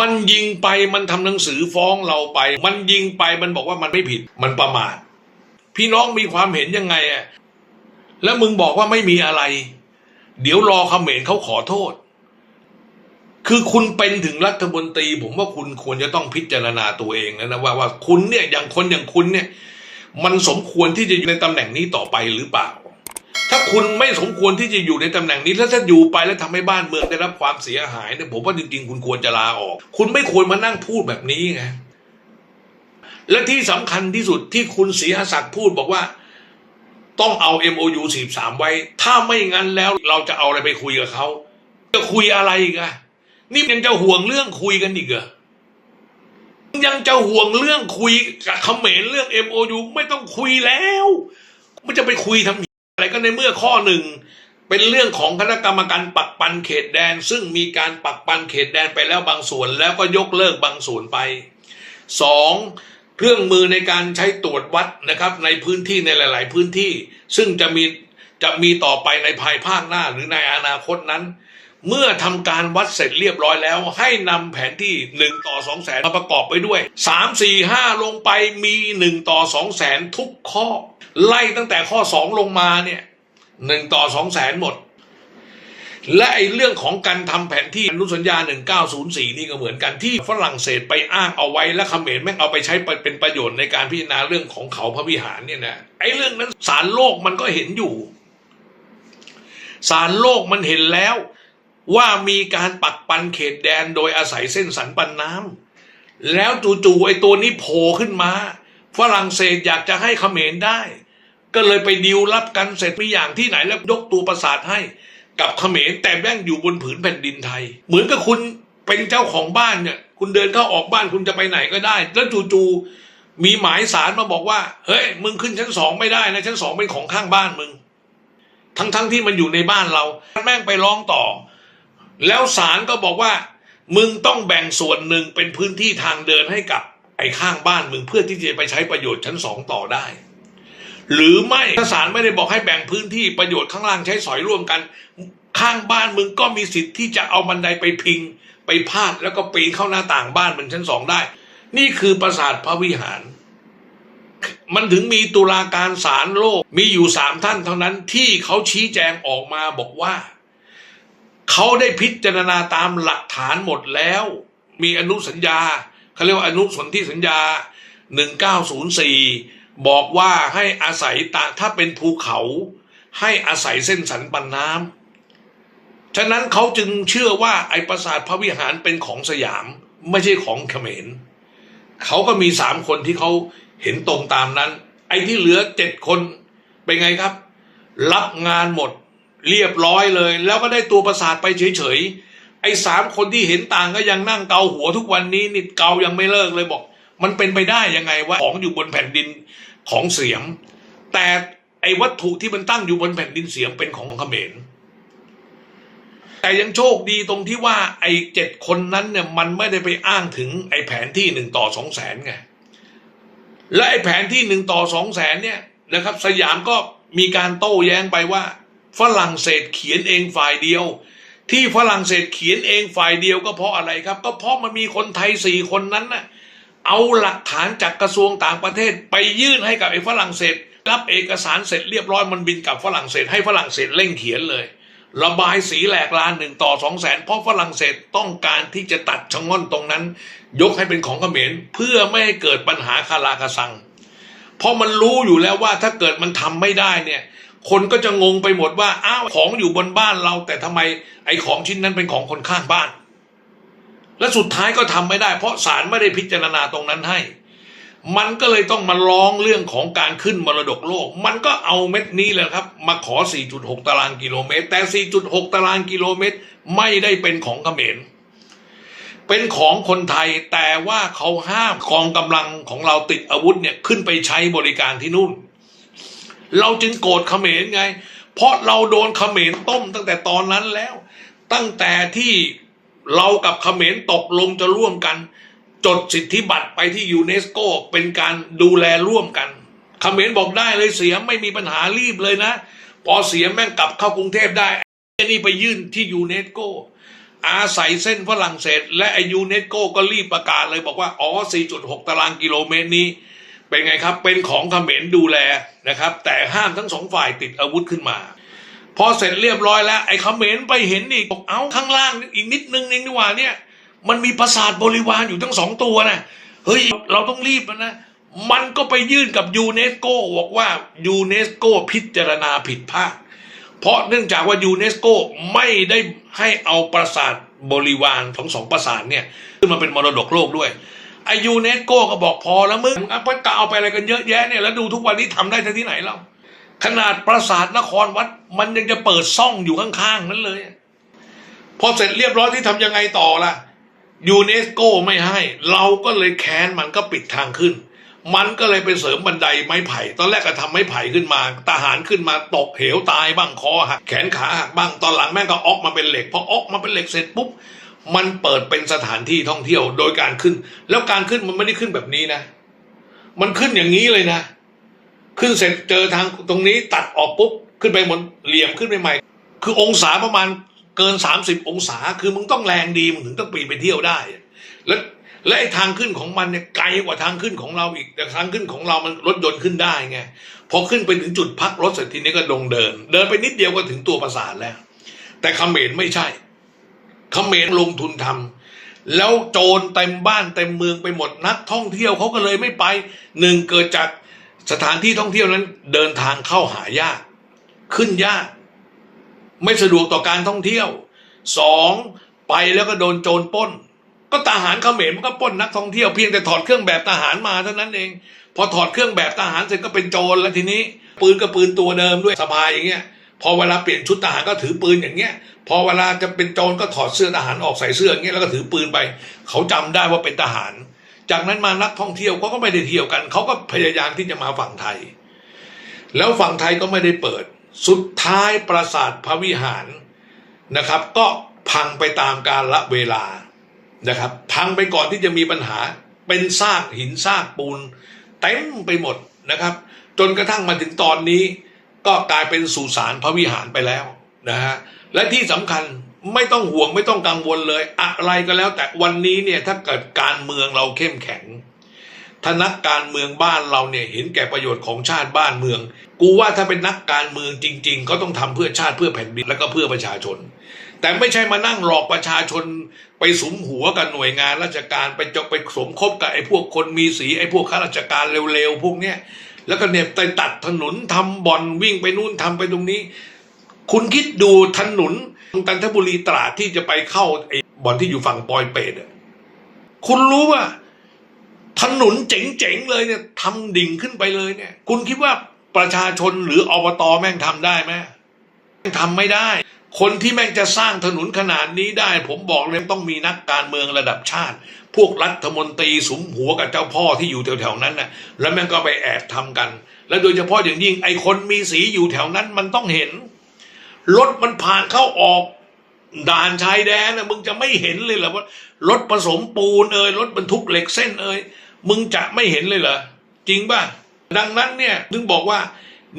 มันยิงไปมันทำหนังสือฟ้องเราไป มันยิงไปมันบอกว่ามันไม่ผิดมันประมาทพี่น้องมีความเห็นยังไงอะแล้วมึงบอกว่าไม่มีอะไร เดี๋ยวรอคำเขมรเขาขอโทษ คือคุณเป็นถึงรัฐมนตรี ผมว่าคุณควรจะต้องพิจารณาตัวเองแล้วนะว่าว่าคุณเนี่ยอย่างคนอย่างคุณเนี่ย มันสมควรที่จะอยู่ในตำแหน่งนี้ต่อไปหรือเปล่า ถ้าคุณไม่สมควรที่จะอยู่ในตำแหน่งนี้แล้วถ้าอยู่ไปแล้วทำให้บ้านเมืองได้รับความเสียหายเนี่ยผมว่าจริงๆ คุณควรจะลาออก คุณไม่ควรมานั่งพูดแบบนี้ไงและที่สำคัญที่สุดที่คุณศรีหศักดิ์พูดบอกว่า ต้องเอา MOU 43 ไว้ ถ้าไม่งั้นแล้วเราจะเอาอะไรไปคุยกับเขาจะคุยอะไรอีกอะนี่ยังจะห่วงเรื่องคุยกันอีกเหรอยังจะห่วงเรื่องคุยกับเขมรเรื่อง MOU ไม่ต้องคุยแล้ว มันจะไปคุยทำ อะไรก็ในเมื่อข้อหนึ่งเป็นเรื่องของคณะกรรมการปักปันเขตแดน ซึ่งมีการปักปันเขตแดนไปแล้วบางส่วน แล้วก็ยกเลิกบางส่วนไปสองเครื่องมือในการใช้ตรวจวัดนะครับ ในพื้นที่ในหลาย ๆ พื้นที่ ซึ่งจะมีจะมีต่อไปในภายภาคหน้าหรือในอนาคตนั้น เมื่อทำการวัดเสร็จเรียบร้อยแล้ว ให้นำแผนที่หนึ่งต่อสองแสนมาประกอบไปด้วยสามสี่ห้าลงไปมีหนึ่งต่อสองแสนทุกข้อ ไล่ตั้งแต่ข้อสองลงมาเนี่ยหนึ่งต่อสองแสนหมด และไอ้เรื่องของการทำแผนที่อนุสัญญา 1904 นี่ก็เหมือนกันที่ฝรั่งเศสไปอ้างเอาไว้และเขมรแม่งเอาไปใช้เป็นประโยชน์ในการพิจารณาเรื่องของเขาพระวิหารเนี่ยนะไอ้เรื่องนั้นสารโลกมันก็เห็นอยู่สารโลกมันเห็นแล้ว ว่ามีการปักปันเขตแดนโดยอาศัยเส้นสันปันน้ำแล้วจู่ๆไอ้ตัวนี้โผล่ขึ้นมา ฝรั่งเศสอยากจะให้เขมรได้ ก็เลยไปดิวรับกันเสร็จมีอย่างที่ไหนแล้วยกตัวประสาทให้กับเขมรแต่แม่งอยู่บนผืนแผ่นดินไทย เหมือนกับคุณเป็นเจ้าของบ้านเนี่ย คุณเดินเข้าออกบ้านคุณจะไปไหนก็ได้ แล้วจู่ๆมีหมายสารมาบอกว่า เฮ้ย มึงขึ้นชั้นสองไม่ได้นะชั้นสองเป็นของข้างบ้านมึง ทั้งๆที่มันอยู่ในบ้านเรา แม่งไปร้องต่อ แล้วศาลก็บอกว่า มึงต้องแบ่งส่วนหนึ่งเป็นพื้นที่ทางเดินให้กับไอ้ข้างบ้านมึงเพื่อที่จะไปใช้ประโยชน์ชั้นสองต่อได้ หรือไม่ถ้าศาลไม่ได้บอกให้แบ่งพื้นที่ประโยชน์ข้างล่างใช้สอยร่วมกัน ข้างบ้านมึงก็มีสิทธิ์ที่จะเอาบันไดไปพิง ไปพาดแล้วก็ปีนเข้าหน้าต่างบ้านมึงชั้นสองได้ นี่คือปราสาทพระวิหาร มันถึงมีตุลาการศาลโลกมีอยู่สามท่านเท่านั้นที่เขาชี้แจงออกมาบอกว่า เขาได้พิจารณาตามหลักฐานหมดแล้ว มีอนุสัญญาเขาเรียกว่าอนุสนธิสัญญา 1904 บอกว่าให้อาศัยตาถ้าเป็นภูเขาให้อาศัยเส้นสันปันน้ำฉะนั้นเขาจึงเชื่อว่าไอ้ปราสาทพระวิหารเป็นของสยามไม่ใช่ของเขมรเขาก็มีสามคนที่เขาเห็นตรงตามนั้น ไอ้ที่เหลือเจ็ดคนเป็นไงครับ รับงานหมด เรียบร้อยเลย แล้วก็ได้ตัวประสาทไปเฉยๆไอ้สามคนที่เห็นต่างก็ยังนั่งเกาหัวทุกวันนี้นี่เกายังไม่เลิกเลยบอก มันเป็นไปได้ยังไงว่าของอยู่บนแผ่นดินของเสียม แต่ไอ้วัตถุที่มันตั้งอยู่บนแผ่นดินเสียมเป็นของเขมรแต่ยังโชคดีตรงที่ว่าไอ้เจ็ดคนนั้นเนี่ยมันไม่ได้ไปอ้างถึงไอ้แผนที่หนึ่งต่อสองแสนไงและไอ้แผนที่หนึ่งต่อสองแสนเนี่ยนะครับ สยามก็มีการโต้แย้งไปว่า ฝรั่งเศสเขียนเองฝ่ายเดียว ที่ฝรั่งเศสเขียนเองฝ่ายเดียวก็เพราะอะไรครับ ก็เพราะมันมีคนไทยสี่คนนั้นน่ะเอาหลักฐานจากกระทรวงต่างประเทศไปยื่นให้กับไอ้ฝรั่งเศส รับเอกสารเสร็จเรียบร้อยมันบินกลับฝรั่งเศสให้ฝรั่งเศสเร่งเขียนเลย ระบายสีแหลกลานหนึ่งต่อสองแสนเพราะฝรั่งเศสต้องการที่จะตัดชะง่อนตรงนั้น ยกให้เป็นของเขมรเพื่อไม่ให้เกิดปัญหาคาราคาซัง เพราะมันรู้อยู่แล้วว่าถ้าเกิดมันทำไม่ได้เนี่ย คนก็จะงงไปหมดว่าอ้าวของอยู่บนบ้านเรา แต่ทำไมไอ้ของชิ้นนั้นเป็นของคนข้างบ้าน และสุดท้ายก็ทำไม่ได้ เพราะศาลไม่ได้พิจารณาตรงนั้นให้ มันก็เลยต้องมาร้องเรื่องของการขึ้นมรดกโลก มันก็เอาเม็ดนี้แหละครับ มาขอ 4.6 ตารางกิโลเมตร แต่ 4.6 ตารางกิโลเมตรไม่ได้เป็นของเขมรเป็นของคนไทยแต่ว่าเขาห้ามกองกำลังของเราติดอาวุธเนี่ยขึ้นไปใช้บริการที่นู่น เราจึงโกรธเขมรไง เพราะเราโดนเขมรต้มตั้งแต่ตอนนั้นแล้ว ตั้งแต่ที่เรากับเขมรตกลงจะร่วมกัน จดสิทธิบัตรไปที่ยูเนสโกเป็นการดูแลร่วมกันเขมรบอกได้เลยเสียไม่มีปัญหารีบเลยนะ พอเสียแม่งกลับเข้ากรุงเทพได้ไอ้นี่ไปยื่นที่ยูเนสโกอาศัยเส้นฝรั่งเศส และไอยูเนสโกก็รีบประกาศเลยบอกว่า อ๋อ 4.6 ตารางกิโลเมตรนี้ เป็นไงครับ เป็นของเขมรดูแลนะครับ แต่ห้ามทั้งสองฝ่ายติดอาวุธขึ้นมา พอเสร็จเรียบร้อยแล้ว ไอ้เขมรไปเห็นอีกบอกเอ้าข้างล่างอีกนิดนึงเองดีกว่าเนี่ย มันมีปราสาทบริวารอยู่ทั้งสองตัวนะเฮ้ยเราต้องรีบนะ มันก็ไปยื่นกับยูเนสโกบอกว่ายูเนสโกพิจารณาผิดพลาดเพราะเนื่องจากว่ายูเนสโกไม่ได้ให้เอาปราสาทบริวารของสองปราสาทเนี่ยขึ้นมาเป็นมรดกโลกด้วย ไอยูเนสโกก็บอกพอแล้วมึงอะกะเอาไปอะไรกันเยอะแยะเนี่ยแล้วดูทุกวันนี้ทำได้ที่ไหนแล้วขนาดปราสาทนครวัด มันยังจะเปิดซ่องอยู่ข้างๆนั้นเลยพอเสร็จเรียบร้อยที่ทำยังไงต่อล่ะยูเนสโกไม่ให้ เราก็เลยแค้นมันก็ปิดทางขึ้น มันก็เลยไปเสริมบันไดไม้ไผ่ ตอนแรกก็ทำไม้ไผ่ขึ้นมาทหารขึ้นมาตกเหวตายบ้างคอหักแขนขาหักบ้างตอนหลังแม่งก็ออกมาเป็นเหล็กพอออกมาเป็นเหล็กเสร็จปุ๊บ มันเปิดเป็นสถานที่ท่องเที่ยวโดยการขึ้น แล้วการขึ้นมันไม่ได้ขึ้นแบบนี้นะ มันขึ้นอย่างนี้เลยนะ ขึ้นเสร็จเจอทางตรงนี้ตัดออกปุ๊บขึ้นไปบนเหลี่ยมขึ้นไปใหม่ คือองศาประมาณเกิน 30 องศา คือมึงต้องแรงดีมึงถึงต้องปีนไปเที่ยวได้ แล้วและไอ้ทางขึ้นของมันเนี่ยไกลกว่าทางขึ้นของเราอีกแต่ทางขึ้นของเรามันรถยนต์ขึ้นได้ไงพอขึ้นไปถึงจุดพักรถเสร็จทีนี้ก็ดงเดิน เดินไปนิดเดียวก็ถึงตัวปราสาทแล้ว แต่เขมรไม่ใช่ เขมรลงทุนทำแล้วโจรเต็มบ้านเต็มเมืองไปหมดนักท่องเที่ยวเขาก็เลยไม่ไปหนึ่งเกิดจากสถานที่ท่องเที่ยวนั้นเดินทางเข้าหายาก ขึ้นยาก ไม่สะดวกต่อการท่องเที่ยวสองไปแล้วก็โดนโจรป้น ก็ทหารเขมรมันก็ป้นนักท่องเที่ยวเพียงแต่ถอดเครื่องแบบทหารมาเท่านั้นเอง พอถอดเครื่องแบบทหารเสร็จก็เป็นโจรแล้วทีนี้ ปืนก็ปืนตัวเดิมด้วยสบายอย่างเงี้ย พอเวลาเปลี่ยนชุดทหารก็ถือปืนอย่างเงี้ย พอเวลาจะเป็นโจรก็ถอดเสื้อทหารออกใส่เสื้ออย่างเงี้ยแล้วก็ถือปืนไป เขาจำได้ว่าเป็นทหาร จากนั้นมานักท่องเที่ยวเขาก็ไม่ได้เที่ยวกัน เขาก็พยายามที่จะมาฝั่งไทย แล้วฝั่งไทยก็ไม่ได้เปิด สุดท้ายปราสาทพระวิหารนะครับ ก็พังไปตามกาลเวลานะครับ พังไปก่อนที่จะมีปัญหาเป็นซากหินซากปูนเต็มไปหมดนะครับ จนกระทั่งมาถึงตอนนี้ ก็กลายเป็นสุสานพระวิหารไปแล้วนะฮะและที่สำคัญไม่ต้องห่วงไม่ต้องกังวลเลย อะไรก็แล้ว แต่วันนี้เนี่ยถ้าเกิดการเมืองเราเข้มแข็งถ้านักการเมืองบ้านเราเนี่ยเห็นแก่ประโยชน์ของชาติบ้านเมือง กูว่าถ้าเป็นนักการเมืองจริงๆเขาต้องทำเพื่อชาติเพื่อแผ่นดินแล้วก็เพื่อประชาชน แต่ไม่ใช่มานั่งหลอกประชาชนไปสมหัวกับหน่วยงานราชการไปจกไปสมคบกับไอ้พวกคนมีสีไอ้พวกข้าราชการเร็วๆพวกเนี้ย แล้วก็เนี่ยไปตัดถนนทำบ่อนวิ่งไปนู่นทำไปตรงนี้ คุณคิดดูถนนจันทบุรีตราดที่จะไปเข้าไอ้บ่อนที่อยู่ฝั่งปอยเปตอะคุณรู้ว่า ถนนเจ๋งๆเลยเนี่ยทำดิ่งขึ้นไปเลยเนี่ย คุณคิดว่าประชาชนหรืออบตแม่งทำได้ไหมแม่งทำไม่ได้ คนที่แม่งจะสร้างถนนขนาดนี้ได้ ผมบอกเลยต้องมีนักการเมืองระดับชาติ พวกรัฐมนตรีสมหัวกับเจ้าพ่อที่อยู่แถวๆนั้นน่ะแล้วแม่งก็ไปแอบทำกัน แล้วโดยเฉพาะอย่างยิ่งไอ้คนมีสีอยู่แถวนั้นมันต้องเห็นรถมันผ่านเข้าออกด่านชายแดนนะมึงจะไม่เห็นเลยเหรอว่ารถผสมปูนเอ่ยรถบรรทุกเหล็กเส้นเอ่ยมึงจะไม่เห็นเลยเหรอจริงป่ะดังนั้นเนี่ยถึงบอกว่า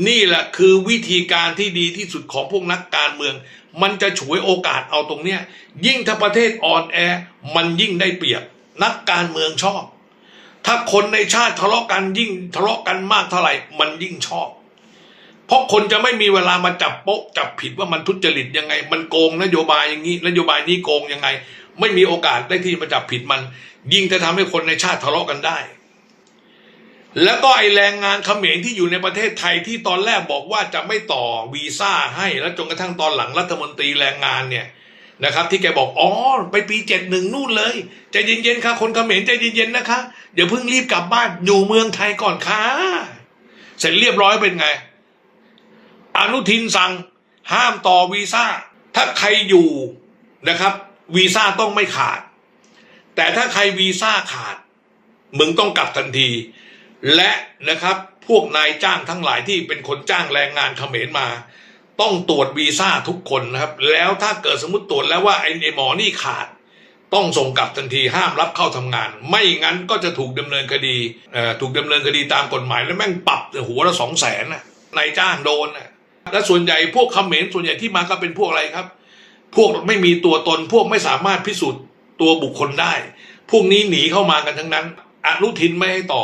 นี่แหละคือวิธีการที่ดีที่สุดของพวกนักการเมือง มันจะฉวยโอกาสเอาตรงเนี้ย ยิ่งถ้าประเทศอ่อนแอ มันยิ่งได้เปรียบ นักการเมืองชอบ ถ้าคนในชาติทะเลาะกันยิ่งทะเลาะกันมากเท่าไหร่ มันยิ่งชอบ เพราะคนจะไม่มีเวลามาจับโป๊ะจับผิดว่ามันทุจริตยังไง มันโกงนโยบายอย่างนี้นโยบายนี้โกงยังไง ไม่มีโอกาสได้ที่มาจับผิดมัน ยิ่งจะทำให้คนในชาติทะเลาะกันได้ แล้วก็ไอแรงงานเขมรที่อยู่ในประเทศไทยที่ตอนแรกบอกว่าจะไม่ต่อวีซ่าให้แล้วจนกระทั่งตอนหลังรัฐมนตรีแรงงานเนี่ยนะครับที่แกบอกอ๋อไปปีเจ็ดหนึ่งนู่นเลยใจเย็นๆค่ะคนเขมรใจเย็นๆนะคะเดี๋ยวเพิ่งรีบกลับบ้านอยู่เมืองไทยก่อนค่ะเสร็จเรียบร้อยเป็นไง อนุทินสั่งห้ามต่อวีซ่า ถ้าใครอยู่นะครับ วีซ่าต้องไม่ขาด แต่ถ้าใครวีซ่าขาด มึงต้องกลับทันที และนะครับพวกนายจ้างทั้งหลายที่เป็นคนจ้างแรงงานเขมรมา ต้องตรวจวีซ่าทุกคนนะครับ แล้วถ้าเกิดสมมติตรวจแล้วว่าไอ้ไอ้หมอนี่ขาด ต้องส่งกลับทันทีห้ามรับเข้าทำงาน ไม่งั้นก็จะถูกดำเนินคดีเอ่อถูกดำเนินคดีตามกฎหมายแล้วแม่งปรับหัวละสองแสนนายจ้างโดนนะและส่วนใหญ่พวกเขมรส่วนใหญ่ที่มาก็เป็นพวกอะไรครับ พวกไม่มีตัวตนพวกไม่สามารถพิสูจน์ตัวบุคคลได้ พวกนี้หนีเข้ามากันทั้งนั้น อนุทินไม่ให้ต่อ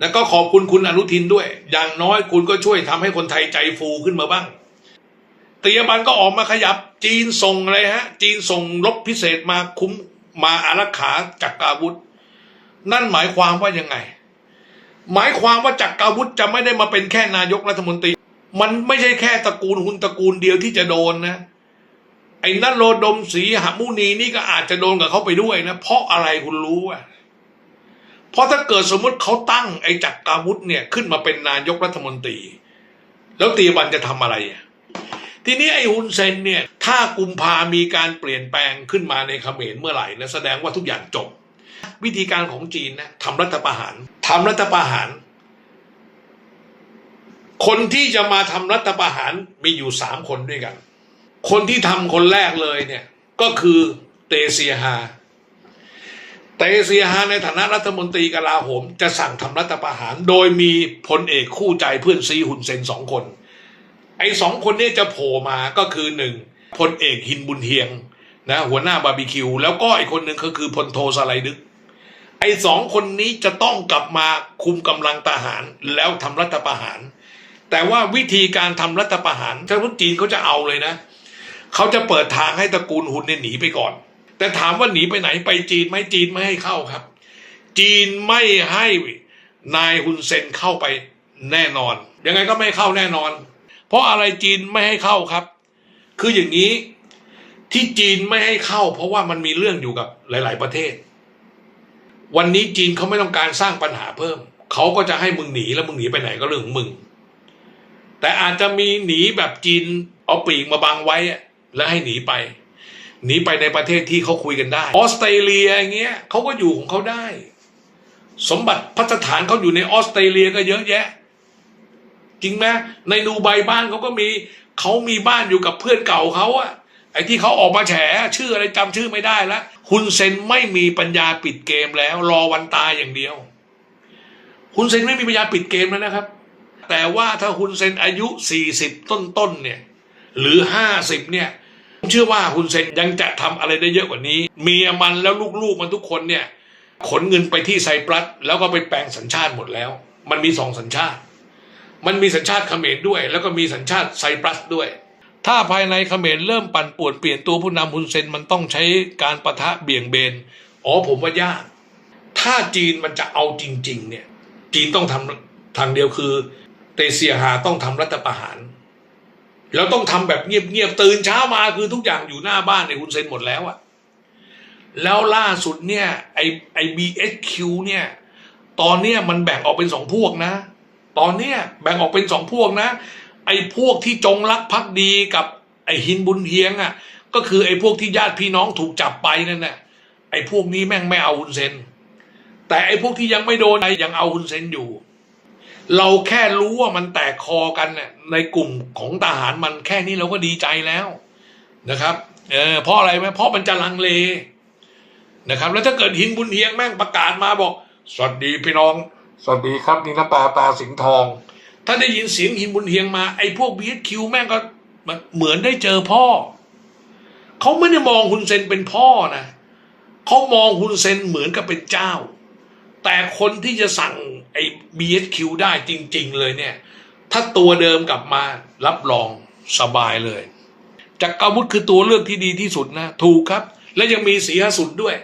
แล้วก็ขอบคุณคุณอนุทินด้วย อย่างน้อยคุณก็ช่วยทำให้คนไทยใจฟูขึ้นมาบ้างเตียบันก็ออกมาขยับ จีนส่งอะไรฮะ จีนส่งรบพิเศษมาคุ้มมาอารักขาจักรอาวุธ นั่นหมายความว่ายังไง หมายความว่าจักรอาวุธจะไม่ได้มาเป็นแค่นายกรัฐมนตรี มันไม่ใช่แค่ตระกูลหุนตระกูลเดียวที่จะโดนนะ ไอ้นัทโรดมศรีหมุนีนี่ก็อาจจะโดนกับเขาไปด้วยนะ เพราะอะไรคุณรู้อะ เพราะถ้าเกิดสมมติเขาตั้งไอ้จักราวุธเนี่ยขึ้นมาเป็นนายกรัฐมนตรี แล้วตีบันจะทำอะไรอะทีนี้ไอ้ฮุนเซนเนี่ยถ้ากุมภามีการเปลี่ยนแปลงขึ้นมาในเขมรเมื่อไหร่นะแสดงว่าทุกอย่างจบ วิธีการของจีนนะทำรัฐประหารทำรัฐประหาร คนที่จะมาทำรัฐประหารมีอยู่สามคนด้วยกัน คนที่ทำคนแรกเลยเนี่ยก็คือเตเซียฮา เตเซียฮาในฐานะรัฐมนตรีกลาโหม จะสั่งทำรัฐประหาร โดยมีพลเอกคู่ใจเพื่อนซีฮุนเซนสองคน ไอ้สองคนนี้จะโผล่มาก็คือหนึ่งพลเอกฮินบุญเฮียงนะหัวหน้าบาร์บีคิว แล้วก็อีกคนหนึ่งก็คือพลโทสไลดึก ไอ้สองคนนี้จะต้องกลับมาคุมกำลังทหารแล้วทำรัฐประหาร แต่ว่าวิธีการทำรัฐประหารถ้าพุทจีนเขาจะเอาเลยนะเขาจะเปิดทางให้ตระกูลฮุนเนี่ยหนีไปก่อน แต่ถามว่าหนีไปไหนไปจีนไหมจีนไม่ให้เข้าครับ จีนไม่ให้นายฮุนเซนเข้าไปแน่นอน ยังไงก็ไม่เข้าแน่นอน เพราะอะไรจีนไม่ให้เข้าครับ คืออย่างนี้ที่จีนไม่ให้เข้า เพราะว่ามันมีเรื่องอยู่กับหลาย ๆ ประเทศ วันนี้จีนเขาไม่ต้องการสร้างปัญหาเพิ่ม เขาก็จะให้มึงหนีแล้วมึงหนีไปไหนก็เรื่องของมึง แต่อาจจะมีหนีแบบจีนเอาปีกมาบังไว้แล้วให้หนีไป หนีไปในประเทศที่เขาคุยกันได้ ออสเตรเลียอย่างเงี้ยเขาก็อยู่ของเขาได้ สมบัติพัฒฐานเขาอยู่ในออสเตรเลียก็เยอะแยะ จริงไหมในดูไบบ้านเขาก็มีเขามีบ้านอยู่กับเพื่อนเก่าเขาอะไอ้ที่เขาออกมาแฉชื่ออะไรจำชื่อไม่ได้ล้วฮุนเซนไม่มีปัญญาปิดเกมแล้ว รอวันตายอย่างเดียวฮุนเซนไม่มีปัญญาปิดเกมแล้วนะครับ แต่ว่าถ้าฮุนเซนอายุ 40 ต้นๆเนี่ย หรือ 50 เนี่ย เชื่อว่าฮุนเซนยังจะทำอะไรได้เยอะกว่านี้ เมียมันแล้วลูกๆมันทุกคนเนี่ย ขนเงินไปที่ไซปรัส แล้วก็ไปแปลงสัญชาติหมดแล้ว มันมีสองสัญชาติ มันมีสัญชาติเขมรด้วย แล้วก็มีสัญชาติไซปรัสด้วย ถ้าภายในเขมรเริ่มปั่นป่วนเปลี่ยนตัวผู้นำฮุนเซนมันต้องใช้การประทะเบี่ยงเบนอ๋อผมว่ายากถ้าจีนมันจะเอาจริง ๆ เนี่ย จีนต้องทำทางเดียวคือเตเซียฮาต้องทำรัฐประหาร แล้วต้องทำแบบเงียบๆตื่นเช้ามาคือทุกอย่างอยู่หน้าบ้านในฮุนเซ็นหมดแล้วอะแล้วล่าสุดเนี่ยไอไอบีเอสคิวเนี่ย ตอนเนี้ยมันแบ่งออกเป็นสองพวกนะ ตอนเนี้ยแบ่งออกเป็นสองพวกนะ ไอ้พวกที่จงรักภักดีกับไอ้หินบุญเฮียงอะ ก็คือไอ้พวกที่ญาติพี่น้องถูกจับไปนั่นน่ะไอ้พวกนี้แม่งไม่เอาฮุนเซนแต่ไอ้พวกที่ยังไม่โดนไอ้ยังเอาฮุนเซนอยู่ เราแค่รู้ว่ามันแตกคอกันน่ะในกลุ่มของทหารมันแค่นี้เราก็ดีใจแล้วนะครับ เออเพราะอะไรไหมเพราะมันจะลังเลนะครับ แล้วถ้าเกิดหินบุญเฮียงแม่งประกาศมาบอก สวัสดีพี่น้อง สวัสดีครับนี่น้ำตาตาสิงห์ทอง ถ้าได้ยินเสียงหินบุญเฮียงมาไอ้พวกบีคิวแม่งก็มันเหมือนได้เจอพ่อเขาไม่ได้มองฮุนเซนเป็นพ่อนะเขามองฮุนเซนเหมือนกับเป็นเจ้า แต่คนที่จะสั่ง ไอ้ BSQ ได้จริง ๆ เลยเนี่ย ถ้าตัวเดิมกลับมารับรองสบายเลย จากรวุธคือตัวเลือกที่ดีที่สุดนะ ถูกครับ และยังมีสีหสุดด้วย